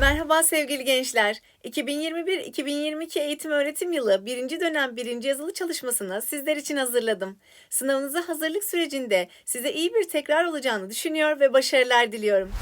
Merhaba sevgili gençler. 2021-2022 eğitim öğretim yılı 1. dönem 1. yazılı çalışmasını sizler için hazırladım. Sınavınıza hazırlık sürecinde size iyi bir tekrar olacağını düşünüyor ve başarılar diliyorum.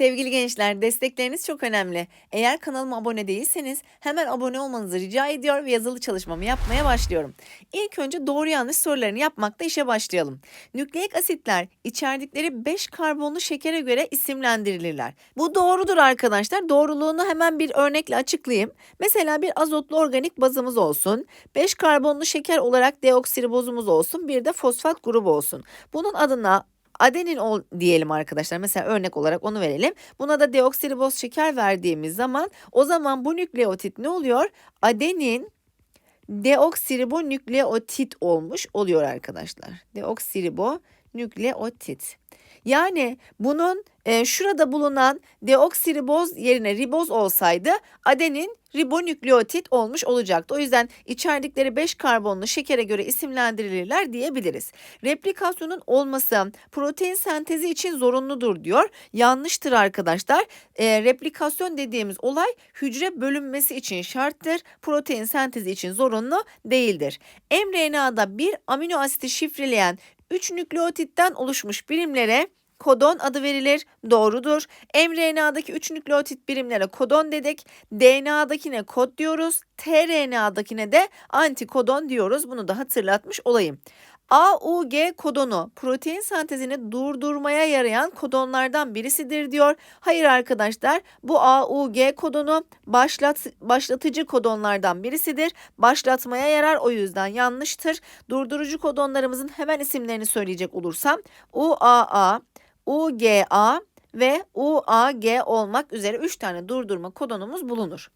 Sevgili gençler, destekleriniz çok önemli. Eğer kanalıma abone değilseniz hemen abone olmanızı rica ediyor ve yazılı çalışmamı yapmaya başlıyorum. İlk önce doğru yanlış sorularını yapmakla işe başlayalım. Nükleik asitler içerdikleri 5 karbonlu şekere göre isimlendirilirler. Bu doğrudur arkadaşlar. Doğruluğunu hemen bir örnekle açıklayayım. Mesela bir azotlu organik bazımız olsun. 5 karbonlu şeker olarak deoksiribozumuz olsun. Bir de fosfat grubu olsun. Bunun adına adenin ol diyelim arkadaşlar. Mesela örnek olarak onu verelim. Buna da deoksiriboz şeker verdiğimiz zaman o zaman bu nükleotit ne oluyor? Adenin deoksiribonükleotit olmuş oluyor arkadaşlar. Deoksiribonükleotit. Yani bunun e, şurada bulunan deoksiriboz yerine riboz olsaydı adenin ribonükleotit olmuş olacaktı. O yüzden içerdikleri 5 karbonlu şekere göre isimlendirilirler diyebiliriz. Replikasyonun olması protein sentezi için zorunludur diyor. Yanlıştır arkadaşlar. E, replikasyon dediğimiz olay hücre bölünmesi için şarttır. Protein sentezi için zorunlu değildir. mRNA'da bir amino asiti şifreleyen 3 nükleotitten oluşmuş birimlere kodon adı verilir. Doğrudur. mRNA'daki 3 nükleotit birimlere kodon dedik. DNA'dakine kod diyoruz. tRNA'dakine de antikodon diyoruz. Bunu da hatırlatmış olayım. AUG kodonu protein sentezini durdurmaya yarayan kodonlardan birisidir diyor. Hayır arkadaşlar bu AUG kodonu başlat, başlatıcı kodonlardan birisidir. Başlatmaya yarar o yüzden yanlıştır. Durdurucu kodonlarımızın hemen isimlerini söyleyecek olursam UAA, UGA ve UAG olmak üzere 3 tane durdurma kodonumuz bulunur.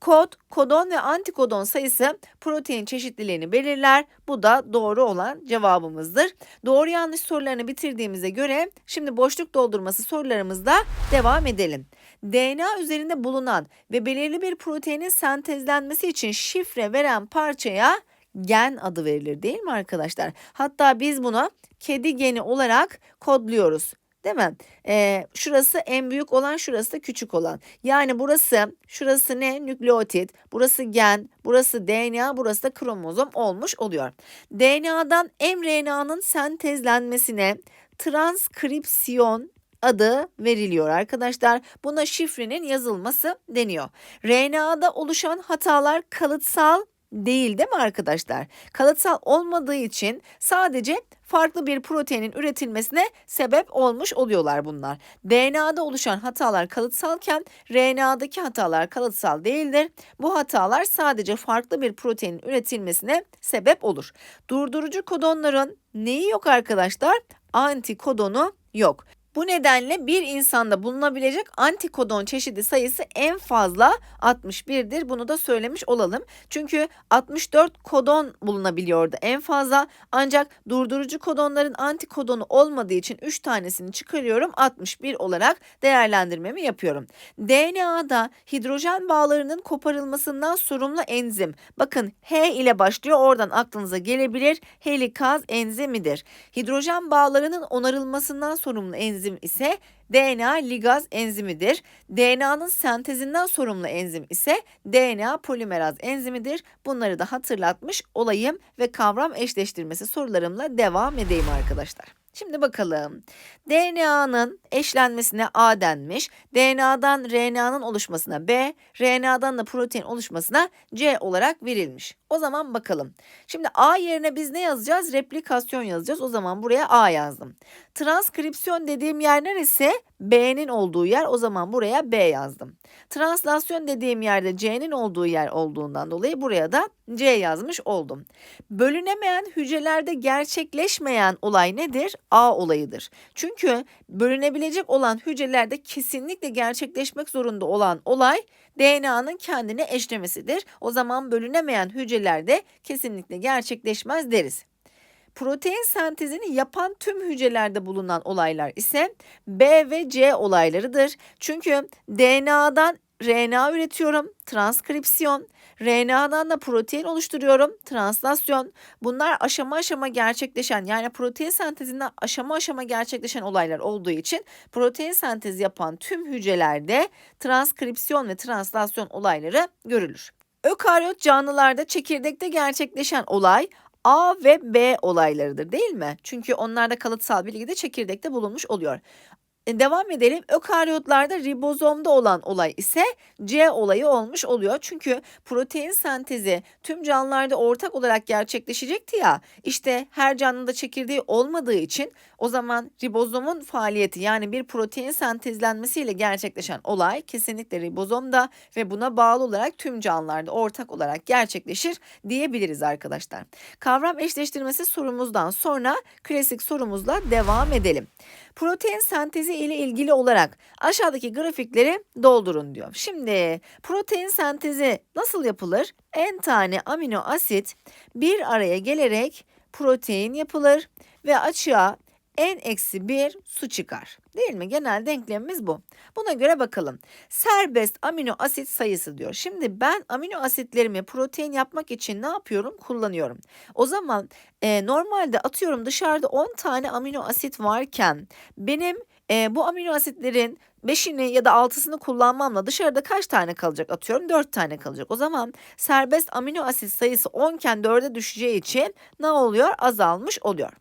Kod, kodon ve antikodon sayısı protein çeşitliliğini belirler. Bu da doğru olan cevabımızdır. Doğru yanlış sorularını bitirdiğimize göre şimdi boşluk doldurması sorularımızda devam edelim. DNA üzerinde bulunan ve belirli bir proteinin sentezlenmesi için şifre veren parçaya gen adı verilir değil mi arkadaşlar? Hatta biz bunu kedi geni olarak kodluyoruz. Değil mi? Ee, şurası en büyük olan, şurası da küçük olan. Yani burası, şurası ne? Nükleotit, burası gen, burası DNA, burası da kromozom olmuş oluyor. DNA'dan mRNA'nın sentezlenmesine transkripsiyon adı veriliyor arkadaşlar. Buna şifrenin yazılması deniyor. RNA'da oluşan hatalar kalıtsal değil değil mi arkadaşlar? Kalıtsal olmadığı için sadece farklı bir proteinin üretilmesine sebep olmuş oluyorlar bunlar. DNA'da oluşan hatalar kalıtsalken RNA'daki hatalar kalıtsal değildir. Bu hatalar sadece farklı bir proteinin üretilmesine sebep olur. Durdurucu kodonların neyi yok arkadaşlar? Antikodonu yok. Bu nedenle bir insanda bulunabilecek antikodon çeşidi sayısı en fazla 61'dir. Bunu da söylemiş olalım. Çünkü 64 kodon bulunabiliyordu en fazla. Ancak durdurucu kodonların antikodonu olmadığı için 3 tanesini çıkarıyorum. 61 olarak değerlendirmemi yapıyorum. DNA'da hidrojen bağlarının koparılmasından sorumlu enzim. Bakın H ile başlıyor. Oradan aklınıza gelebilir. Helikaz enzimidir. Hidrojen bağlarının onarılmasından sorumlu enzim enzim ise DNA ligaz enzimidir. DNA'nın sentezinden sorumlu enzim ise DNA polimeraz enzimidir. Bunları da hatırlatmış olayım ve kavram eşleştirmesi sorularımla devam edeyim arkadaşlar. Şimdi bakalım. DNA'nın eşlenmesine A denmiş. DNA'dan RNA'nın oluşmasına B, RNA'dan da protein oluşmasına C olarak verilmiş. O zaman bakalım. Şimdi A yerine biz ne yazacağız? Replikasyon yazacağız. O zaman buraya A yazdım. Transkripsiyon dediğim yer neresi? B'nin olduğu yer. O zaman buraya B yazdım. Translasyon dediğim yerde C'nin olduğu yer olduğundan dolayı buraya da C yazmış oldum. Bölünemeyen hücrelerde gerçekleşmeyen olay nedir? A olayıdır. Çünkü bölünebilecek olan hücrelerde kesinlikle gerçekleşmek zorunda olan olay DNA'nın kendine eşlemesidir. O zaman bölünemeyen hücrelerde kesinlikle gerçekleşmez deriz. Protein sentezini yapan tüm hücrelerde bulunan olaylar ise B ve C olaylarıdır. Çünkü DNA'dan RNA üretiyorum, transkripsiyon. RNA'dan da protein oluşturuyorum, translasyon. Bunlar aşama aşama gerçekleşen yani protein sentezinden aşama aşama gerçekleşen olaylar olduğu için protein sentezi yapan tüm hücrelerde transkripsiyon ve translasyon olayları görülür. Ökaryot canlılarda çekirdekte gerçekleşen olay A ve B olaylarıdır değil mi? Çünkü onlarda kalıtsal bilgi de çekirdekte bulunmuş oluyor. E, devam edelim. Ökaryotlarda ribozomda olan olay ise C olayı olmuş oluyor. Çünkü protein sentezi tüm canlılarda ortak olarak gerçekleşecekti ya. İşte her canlıda çekirdeği olmadığı için o zaman ribozomun faaliyeti yani bir protein sentezlenmesiyle gerçekleşen olay kesinlikle ribozomda ve buna bağlı olarak tüm canlılarda ortak olarak gerçekleşir diyebiliriz arkadaşlar. Kavram eşleştirmesi sorumuzdan sonra klasik sorumuzla devam edelim. Protein sentezi ile ilgili olarak aşağıdaki grafikleri doldurun diyor. Şimdi protein sentezi nasıl yapılır? En tane amino asit bir araya gelerek protein yapılır ve açığa n eksi 1 su çıkar. Değil mi? Genel denklemimiz bu. Buna göre bakalım. Serbest amino asit sayısı diyor. Şimdi ben amino asitlerimi protein yapmak için ne yapıyorum? Kullanıyorum. O zaman e, normalde atıyorum dışarıda 10 tane amino asit varken benim e, bu amino asitlerin 5'ini ya da 6'sını kullanmamla dışarıda kaç tane kalacak atıyorum 4 tane kalacak. O zaman serbest amino asit sayısı 10 iken 4'e düşeceği için ne oluyor? Azalmış oluyor.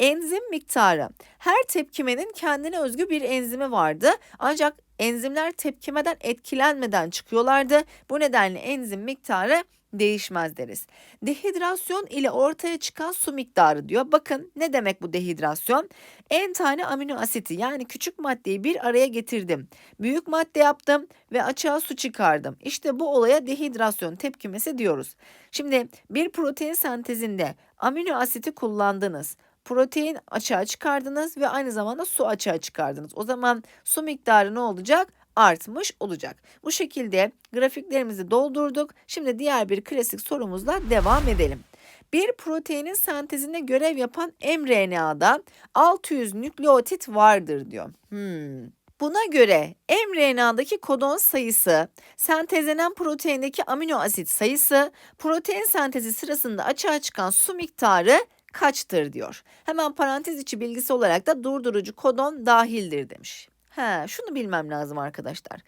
Enzim miktarı. Her tepkimenin kendine özgü bir enzimi vardı. Ancak enzimler tepkimeden etkilenmeden çıkıyorlardı. Bu nedenle enzim miktarı değişmez deriz. Dehidrasyon ile ortaya çıkan su miktarı diyor. Bakın ne demek bu dehidrasyon? En tane amino asiti yani küçük maddeyi bir araya getirdim. Büyük madde yaptım ve açığa su çıkardım. İşte bu olaya dehidrasyon tepkimesi diyoruz. Şimdi bir protein sentezinde amino asiti kullandınız protein açığa çıkardınız ve aynı zamanda su açığa çıkardınız. O zaman su miktarı ne olacak? Artmış olacak. Bu şekilde grafiklerimizi doldurduk. Şimdi diğer bir klasik sorumuzla devam edelim. Bir proteinin sentezinde görev yapan mRNA'da 600 nükleotit vardır diyor. Hmm. Buna göre mRNA'daki kodon sayısı, sentezlenen proteindeki amino asit sayısı, protein sentezi sırasında açığa çıkan su miktarı kaçtır diyor. Hemen parantez içi bilgisi olarak da durdurucu kodon dahildir demiş. He, şunu bilmem lazım arkadaşlar.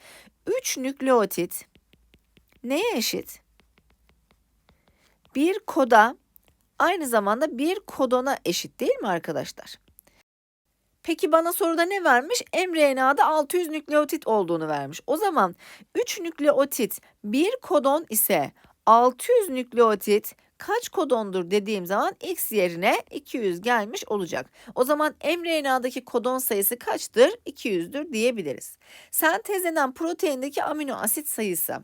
3 nükleotit neye eşit? Bir koda aynı zamanda bir kodona eşit değil mi arkadaşlar? Peki bana soruda ne vermiş? mRNA'da 600 nükleotit olduğunu vermiş. O zaman 3 nükleotit bir kodon ise 600 nükleotit kaç kodondur dediğim zaman x yerine 200 gelmiş olacak. O zaman mRNA'daki kodon sayısı kaçtır? 200'dür diyebiliriz. Sentezlenen proteindeki amino asit sayısı.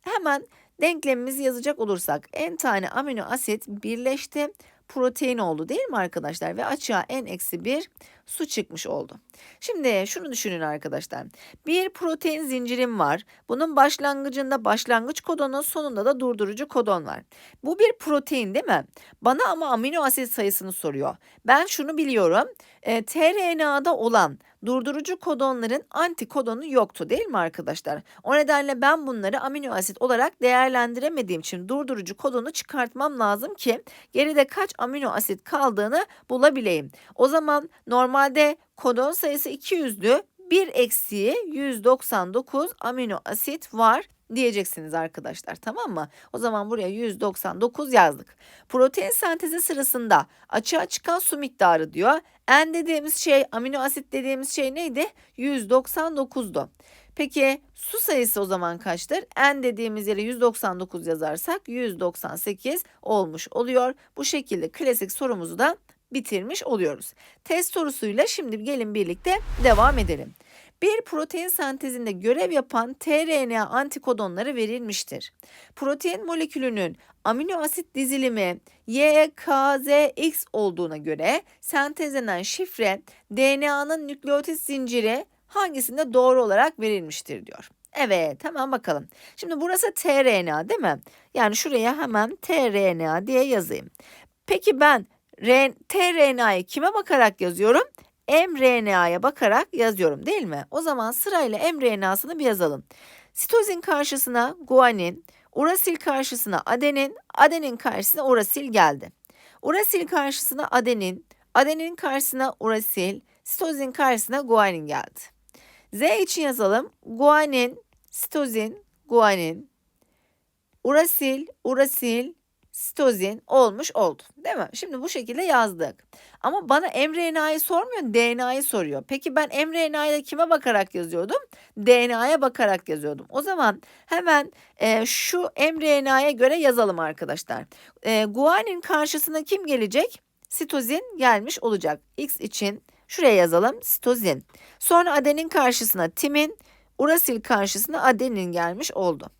Hemen denklemimizi yazacak olursak n tane amino asit birleşti protein oldu değil mi arkadaşlar? Ve açığa n-1 su çıkmış oldu. Şimdi şunu düşünün arkadaşlar. Bir protein zincirim var. Bunun başlangıcında başlangıç kodonu sonunda da durdurucu kodon var. Bu bir protein değil mi? Bana ama amino asit sayısını soruyor. Ben şunu biliyorum. E, tRNA'da olan durdurucu kodonların antikodonu yoktu değil mi arkadaşlar? O nedenle ben bunları amino asit olarak değerlendiremediğim için durdurucu kodonu çıkartmam lazım ki geride kaç amino asit kaldığını bulabileyim. O zaman normalde kodon sayısı 200'dü. Bir eksiği 199 amino asit var diyeceksiniz arkadaşlar tamam mı? O zaman buraya 199 yazdık. Protein sentezi sırasında açığa çıkan su miktarı diyor. N dediğimiz şey amino asit dediğimiz şey neydi? 199'du. Peki su sayısı o zaman kaçtır? N dediğimiz yere 199 yazarsak 198 olmuş oluyor. Bu şekilde klasik sorumuzu da bitirmiş oluyoruz. Test sorusuyla şimdi gelin birlikte devam edelim. Bir protein sentezinde görev yapan tRNA antikodonları verilmiştir. Protein molekülünün amino asit dizilimi YKZX olduğuna göre sentezlenen şifre DNA'nın nükleotit zinciri hangisinde doğru olarak verilmiştir diyor. Evet hemen bakalım. Şimdi burası tRNA değil mi? Yani şuraya hemen tRNA diye yazayım. Peki ben tRNA'yı kime bakarak yazıyorum? mRNA'ya bakarak yazıyorum değil mi? O zaman sırayla mRNA'sını bir yazalım. Sitozin karşısına guanin, urasil karşısına adenin, adenin karşısına urasil geldi. Urasil karşısına adenin, adenin karşısına urasil, sitozin karşısına guanin geldi. Z için yazalım. Guanin, sitozin, guanin, urasil, urasil, sitozin olmuş oldu. Değil mi? Şimdi bu şekilde yazdık. Ama bana mRNA'yı sormuyor, DNA'yı soruyor. Peki ben mRNA'yı kime bakarak yazıyordum? DNA'ya bakarak yazıyordum. O zaman hemen e, şu mRNA'ya göre yazalım arkadaşlar. E, guanin karşısına kim gelecek? Sitozin gelmiş olacak. X için şuraya yazalım sitozin. Sonra adenin karşısına timin, urasil karşısına adenin gelmiş oldu.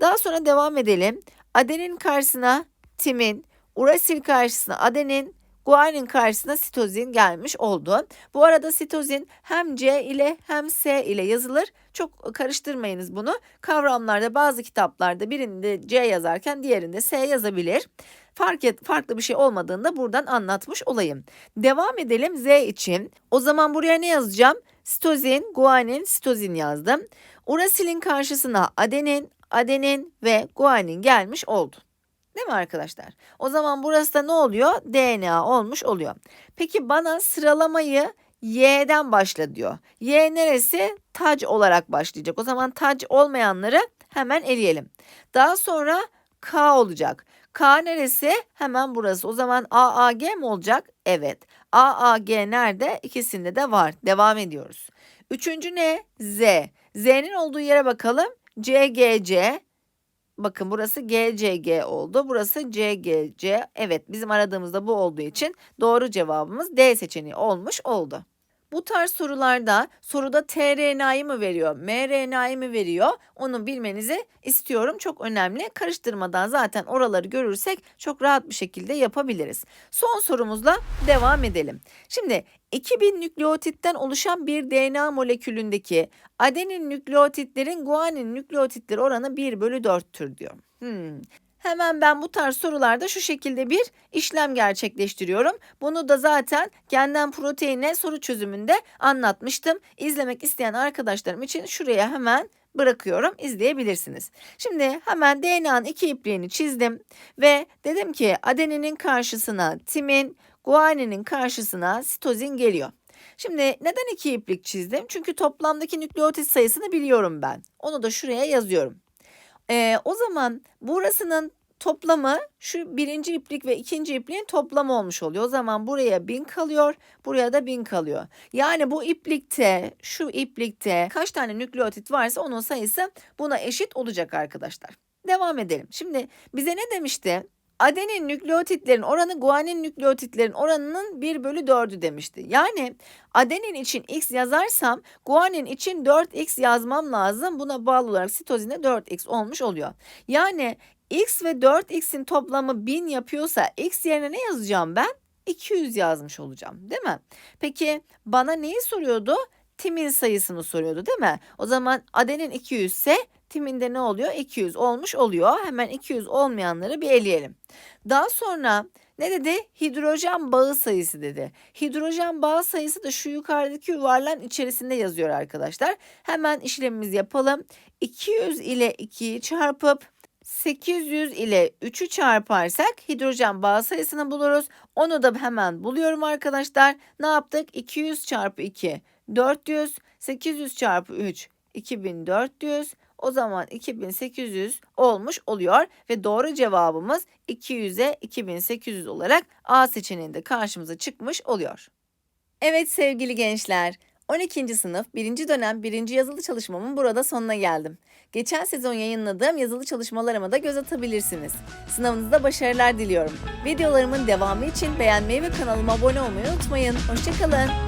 Daha sonra devam edelim. Adenin karşısına timin, urasil karşısına adenin, guanin karşısına sitozin gelmiş oldu. Bu arada sitozin hem C ile hem S ile yazılır. Çok karıştırmayınız bunu. Kavramlarda bazı kitaplarda birinde C yazarken diğerinde S yazabilir. Fark et, farklı bir şey olmadığında buradan anlatmış olayım. Devam edelim Z için. O zaman buraya ne yazacağım? Sitozin, guanin, sitozin yazdım. Urasilin karşısına adenin, adenin ve guanin gelmiş oldu. Değil mi arkadaşlar? O zaman burası da ne oluyor? DNA olmuş oluyor. Peki bana sıralamayı Y'den başla diyor. Y neresi? Tac olarak başlayacak. O zaman tac olmayanları hemen eleyelim. Daha sonra K olacak. K neresi? Hemen burası. O zaman AAG mi olacak? Evet. AAG nerede? İkisinde de var. Devam ediyoruz. Üçüncü ne? Z. Z'nin olduğu yere bakalım. CGC. Bakın burası GCG oldu. Burası CGC. Evet bizim aradığımızda bu olduğu için doğru cevabımız D seçeneği olmuş oldu. Bu tarz sorularda soruda tRNA'yı mı veriyor, mRNA'yı mı veriyor onu bilmenizi istiyorum. Çok önemli. Karıştırmadan zaten oraları görürsek çok rahat bir şekilde yapabiliriz. Son sorumuzla devam edelim. Şimdi 2000 nükleotitten oluşan bir DNA molekülündeki adenin nükleotitlerin guanin nükleotitleri oranı 1 bölü 4'tür diyor. Hmm. Hemen ben bu tarz sorularda şu şekilde bir işlem gerçekleştiriyorum. Bunu da zaten genden proteine soru çözümünde anlatmıştım. İzlemek isteyen arkadaşlarım için şuraya hemen bırakıyorum izleyebilirsiniz. Şimdi hemen DNA'nın iki ipliğini çizdim ve dedim ki adeninin karşısına timin, guaninin karşısına sitozin geliyor. Şimdi neden iki iplik çizdim? Çünkü toplamdaki nükleotit sayısını biliyorum ben. Onu da şuraya yazıyorum. Ee, o zaman burasının toplamı şu birinci iplik ve ikinci ipliğin toplamı olmuş oluyor. O zaman buraya bin kalıyor, buraya da bin kalıyor. Yani bu iplikte, şu iplikte kaç tane nükleotit varsa onun sayısı buna eşit olacak arkadaşlar. Devam edelim. Şimdi bize ne demişti? Adenin nükleotitlerin oranı guanin nükleotitlerin oranının 1 bölü 4'ü demişti. Yani adenin için x yazarsam guanin için 4x yazmam lazım. Buna bağlı olarak sitozine 4x olmuş oluyor. Yani x ve 4x'in toplamı 1000 yapıyorsa x yerine ne yazacağım ben? 200 yazmış olacağım değil mi? Peki bana neyi soruyordu? Timin sayısını soruyordu değil mi? O zaman adenin 200 ise timinde ne oluyor? 200 olmuş oluyor. Hemen 200 olmayanları bir eleyelim. Daha sonra ne dedi? Hidrojen bağı sayısı dedi. Hidrojen bağı sayısı da şu yukarıdaki yuvarlağın içerisinde yazıyor arkadaşlar. Hemen işlemimizi yapalım. 200 ile 2'yi çarpıp 800 ile 3'ü çarparsak hidrojen bağ sayısını buluruz. Onu da hemen buluyorum arkadaşlar. Ne yaptık? 200 çarpı 2 400, 800 çarpı 3 2400, o zaman 2800 olmuş oluyor ve doğru cevabımız 200'e 2800 olarak A seçeneğinde karşımıza çıkmış oluyor. Evet sevgili gençler, 12. sınıf 1. dönem 1. yazılı çalışmamın burada sonuna geldim. Geçen sezon yayınladığım yazılı çalışmalarıma da göz atabilirsiniz. Sınavınızda başarılar diliyorum. Videolarımın devamı için beğenmeyi ve kanalıma abone olmayı unutmayın. Hoşçakalın.